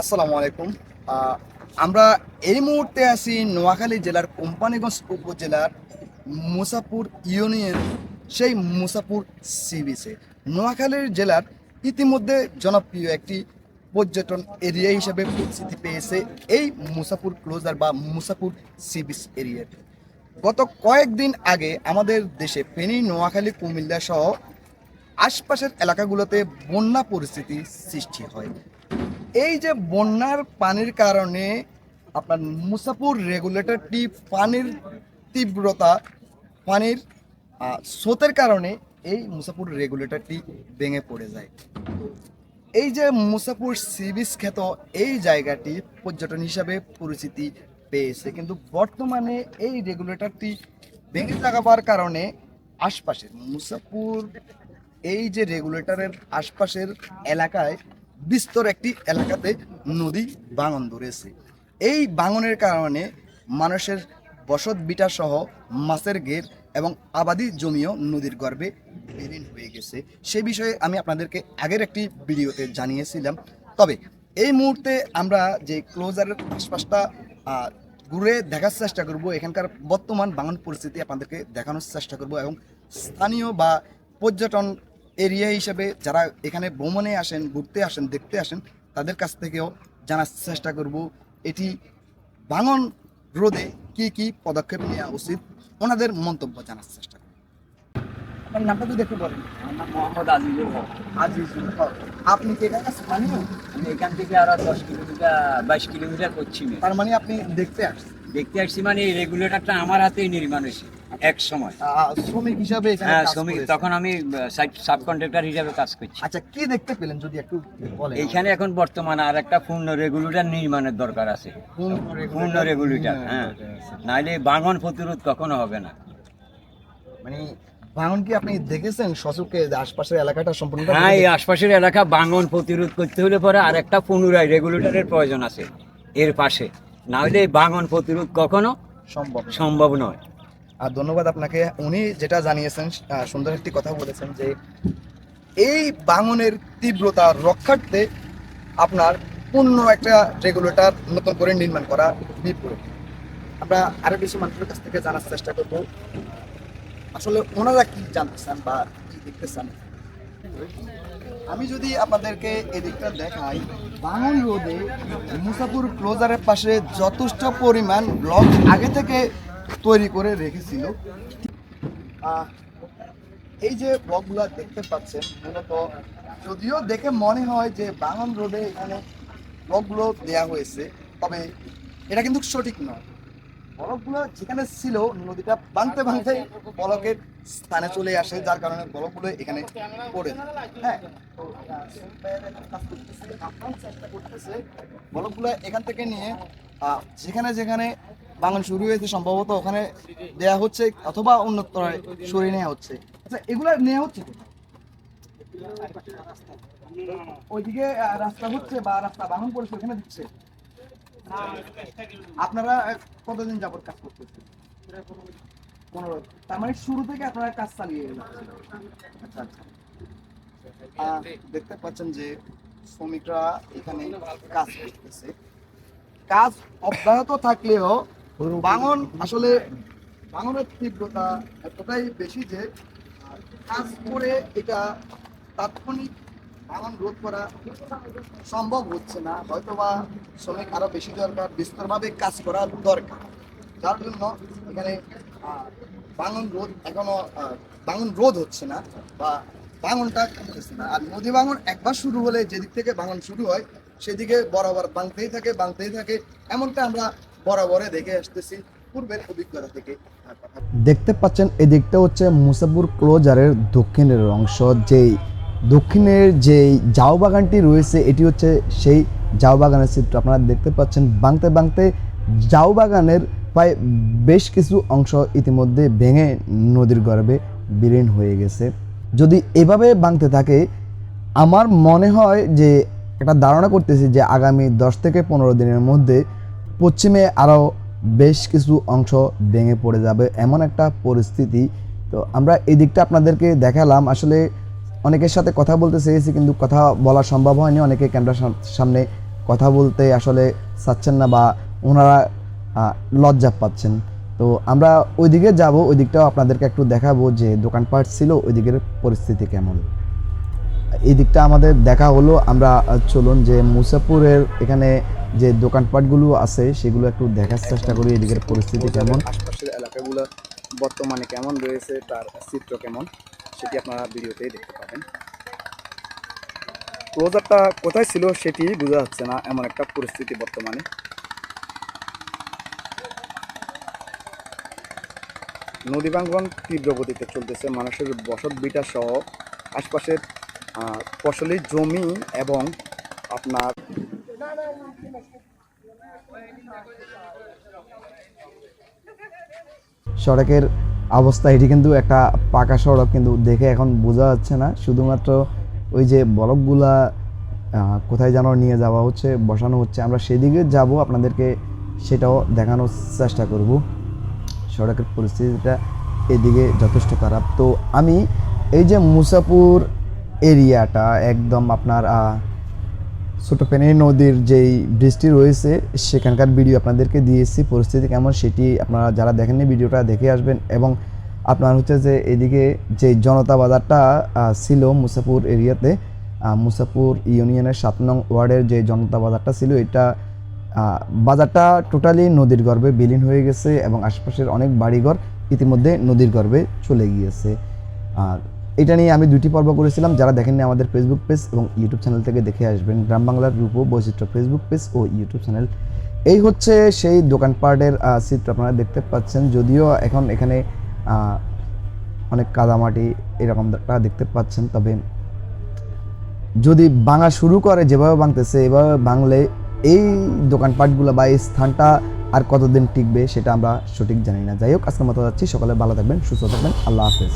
আসসালামু আলাইকুম। আমরা এই মুহূর্তে আছি নোয়াখালী জেলার কোম্পানিগঞ্জ উপজেলার মুসাপুর ইউনিয়ন, সেই মুসাপুর সি বিচে নোয়াখালীর জেলার ইতিমধ্যে জনপ্রিয় একটি পর্যটন এরিয়া হিসেবে পরিচিতি পেয়েছে এই মুসাপুর ক্লোজার বা মুসাপুর সি বিচ এরিয়াটি গত কয়েকদিন আগে আমাদের দেশে ফেনী, নোয়াখালী, কুমিল্লা সহ আশপাশের এলাকাগুলোতে বন্যা পরিস্থিতি সৃষ্টি হয়। এই যে বন্যার পানির কারণে আপনার মুসাপুর রেগুলেটরটি পানির তীব্রতা, পানির স্রোতের কারণে এই মুসাপুর রেগুলেটরটি ভেঙে পড়ে যায়। এই যে মুসাপুর সি বিচ খ্যাত এই জায়গাটি পর্যটন হিসাবে পরিচিতি পেয়েছে, কিন্তু বর্তমানে এই রেগুলেটরটি ভেঙে যাবার কারণে আশপাশের মুসাপুর এই যে রেগুলেটরের আশপাশের এলাকায় বিস্তর একটি এলাকাতে নদী বাঙন ধরেছে। এই বাঙনের কারণে মানুষের বসত বিটা সহ মাছের গের এবং আবাদি জমিও নদীর গর্ভে বিলীন হয়ে গেছে। সে বিষয়ে আমি আপনাদেরকে আগের একটি ভিডিওতে জানিয়েছিলাম। তবে এই মুহূর্তে আমরা যে ক্লোজারের আশপাশটা ঘুরে দেখার চেষ্টা করব, এখানকার বর্তমান বাঙন পরিস্থিতি আপনাদেরকে দেখানোর চেষ্টা করব এবং স্থানীয় বা পর্যটন এরিয়া হিসাবে যারা এখানে ভ্রমণে আসেন, ঘুরতে আসেন, দেখতে আসেন, তাদের কাছ থেকেও জানার চেষ্টা করব। এটি ভাঙন রোধে কি কি পদক্ষেপ নেওয়া উচিত, ওনাদের মন্তব্য জানার চেষ্টা আপনার নামটা যদি একটু বলেন। আমার নাম মোহাম্মদ আজিজুল হক। আজিজুল হক। আপনি কি এখানে স্থানীয়? আমি এখান থেকে আরও দশ কিলোমিটার বাইশ কিলোমিটার পশ্চিমে। তার মানে আপনি দেখতে আসছেন? দেখতে আসছি মানে এই রেগুলেটরটা আমার হাতেই নির্মাণ হয়েছে এক সময়। শ্রমিক হিসাবে এখানে হ্যাঁ শ্রমিক তখন আমি সাব কন্ট্রাক্টর হিসাবে কাজ করছি। আচ্ছা কি দেখতে পেলেন যদি একটু বলেন? এইখানে এখন বর্তমানে আর একটা পূর্ণ রেগুলেটর নির্মাণের দরকার আছে। পূর্ণ রেগুলেটর। হ্যাঁ। নাইলে বাঙন প্রতিরোধ কখনো হবে না। মানে ভাঙন কি আপনি দেখেছেন সচকে আশপাশের এলাকাটা সম্পূর্ণ হ্যাঁ এই আশপাশের এলাকা বাঙন প্রতিরোধ করতে হলে পরে আর একটা পুনরায় রেগুলেটরের প্রয়োজন আছে এর পাশে। না হলে বাঙন প্রতিরোধ কখনো সম্ভব সম্ভব নয়। আর ধন্যবাদ আপনাকে। উনি যেটা জানিয়েছেন সুন্দর একটি কথা বলেছেন যে এই বাঙনের তীব্রতা রক্ষার্থে আপনার পূর্ণ একটা রেগুলেটর নতুন করে নির্মাণ করা বিপরীত আমরা আরও কিছু মানুষের কাছ থেকে জানার চেষ্টা করব। আসলে ওনারা কি জানতে চান বা কি দেখতে চান আমি যদি আপনাদেরকে এদিকটা দেখাই বাঙন রোডে মুসাপুর ক্লোজারের পাশে যথেষ্ট পরিমাণ ব্লক আগে থেকে তৈরি করে রেখেছিল। এই যে ব্লকগুলো দেখতে পাচ্ছেন মূলত যদিও দেখে মনে হয় যে বাঙন রোডে এখানে ব্লকগুলো দেয়া হয়েছে, তবে এটা কিন্তু সঠিক নয়। বলকগুলো যেখানে ছিল, নদীটা ভাঙতে ভাঙতে বলকের স্থানে চলে আসে, যার কারণে বলকগুলো এখানে পড়ে। হ্যাঁ বলকগুলো এখান থেকে নিয়ে যেখানে যেখানে বাঙাল শুরু হয়েছে, সম্ভবত ওখানে দেয়া হচ্ছে অথবা উন্নত সরিয়ে নেওয়া হচ্ছে। আচ্ছা এগুলো নেওয়া হচ্ছে ওইদিকে রাস্তা হচ্ছে বা রাস্তা বাহন পড়েছে ওখানে দিচ্ছে। আপনারা কতদিন যাবত কাজ করতেছেন? পনেরো তার মানে শুরু থেকে আপনারা কাজ চালিয়ে যাচ্ছেন। আচ্ছা আচ্ছা। দেখতে পাচ্ছেন যে শ্রমিকরা এখানে কাজ করতেছে। কাজ অব্যাহত থাকলেও বাঙন আসলে বাঙনের তীব্রতা এতটাই বেশি যে কাজ করে এটা তাৎক্ষণিক বাঙন রোধ করা সম্ভব হচ্ছে না। হয়তোবা শ্রমিক আরও বেশি দরকার বিস্তরভাবে কাজ করা দরকার। যার জন্য এখানে বাঙন রোধ এখনও আহ, বাঙন রোধ হচ্ছে না বা বাঙনটা কমতেছে না। আর নদী বাঙন একবার শুরু হলে যেদিক থেকে বাঙন শুরু হয় সেদিকে বরাবর বাংতেই থাকে বাংতেই থাকে। এমনটা আমরা বরাবরে দেখে আসতেছি পূর্বের অভিজ্ঞতা থেকে। দেখতে পাচ্ছেন এদিকটা হচ্ছে মুসাপুর ক্লোজারের দক্ষিণের অংশ যেই দক্ষিণের যেই জাউ বাগানটি রয়েছে, এটি হচ্ছে সেই জাউ বাগানের চিত্র আপনারা দেখতে পাচ্ছেন বাংতে বাংতে জাউ বাগানের প্রায় বেশ কিছু অংশ ইতিমধ্যে ভেঙে নদীর গর্ভে বিলীন হয়ে গেছে। যদি এভাবে বাংতে থাকে, আমার মনে হয় যে একটা ধারণা করতেছি যে আগামী দশ থেকে পনেরো দিনের মধ্যে পশ্চিমে আরও বেশ কিছু অংশ ভেঙে পড়ে যাবে, এমন একটা পরিস্থিতি। তো আমরা এই দিকটা আপনাদেরকে দেখালাম। আসলে অনেকের সাথে কথা বলতে চেয়েছি কিন্তু কথা বলা সম্ভব হয়নি। অনেকে ক্যামেরার সাম- সামনে কথা বলতে আসলে চাচ্ছেন না বা ওনারা লজ্জা পাচ্ছেন। তো আমরা ওইদিকে যাব ওই দিকটাও আপনাদেরকে একটু দেখাবো যে দোকানপাট ছিল ওই দিকের পরিস্থিতি কেমন। এই দিকটা আমাদের দেখা হলো আমরা চলুন যে মুসাপুরের এখানে যে দোকানপাটগুলো আছে সেগুলো একটু দেখার চেষ্টা করি এদিকের পরিস্থিতি কেমন। আশপাশের এলাকাগুলো বর্তমানে কেমন রয়েছে তার চিত্র কেমন? সেটি আপনারা ভিডিওতেই দেখতে পাবেন। ক্লোজারটা কোথায় ছিল সেটি বোঝা যাচ্ছে না এমন একটা পরিস্থিতি বর্তমানে। নদী ভাঙ্গন তীব্র গতিতে চলতেছে মানুষের বসত বিটা সহ আশপাশের আহ, ফসলি জমি এবং আপনার সড়কের অবস্থা, এটি কিন্তু একটা পাকা সড়ক, কিন্তু দেখে এখন বোঝা যাচ্ছে না। শুধুমাত্র ওই যে বলকগুলা কোথায় যেন নিয়ে যাওয়া হচ্ছে, বসানো হচ্ছে। আমরা সেদিকে যাব, আপনাদেরকে সেটাও দেখানোর চেষ্টা করব। সড়কের পরিস্থিতিটা এদিকে যথেষ্ট খারাপ। তো আমি এই যে মুসাপুর এরিয়াটা, একদম আপনার ছোট নদীর যেই বৃষ্টি রয়েছে, সেখানকার ভিডিও আপনাদেরকে দিয়েছি। পরিস্থিতি কেমন সেটি আপনারা যারা দেখেননি ভিডিওটা দেখে আসবেন। এবং আপনার হচ্ছে যে এদিকে যে জনতা বাজারটা ছিল মুসাপুর এরিয়াতে মুসাপুর ইউনিয়নের সাত নং ওয়ার্ডের যে জনতা বাজারটা ছিল, এটা বাজারটা টোটালি নদীর গর্ভে বিলীন হয়ে গেছে এবং আশপাশের অনেক বাড়িঘর ইতিমধ্যে নদীর গর্ভে চলে গিয়েছে। আর এটা নিয়ে আমি দুটি পর্ব করেছিলাম। যারা দেখেননি আমাদের ফেসবুক পেজ এবং ইউটিউব চ্যানেল থেকে দেখে আসবেন। গ্রাম বাংলার রূপ বৈচিত্র্য ফেসবুক পেজ ও ইউটিউব চ্যানেল এই হচ্ছে সেই দোকানপাটের চিত্র আপনারা দেখতে পাচ্ছেন। যদিও এখন এখানে অনেক কাদামাটি এরকম দেখতে পাচ্ছেন। তবে যদি ভাঙা শুরু করে, যেভাবে ভাঙতেছে, এভাবে ভাঙলে এই দোকানপাটগুলো বা এই স্থানটা আর কতদিন টিকবে, সেটা আমরা সঠিক জানি না। যাই হোক, আজকের মতো যাচ্ছি। সকালে ভালো থাকবেন, সুস্থ থাকবেন। আল্লাহ হাফেজ।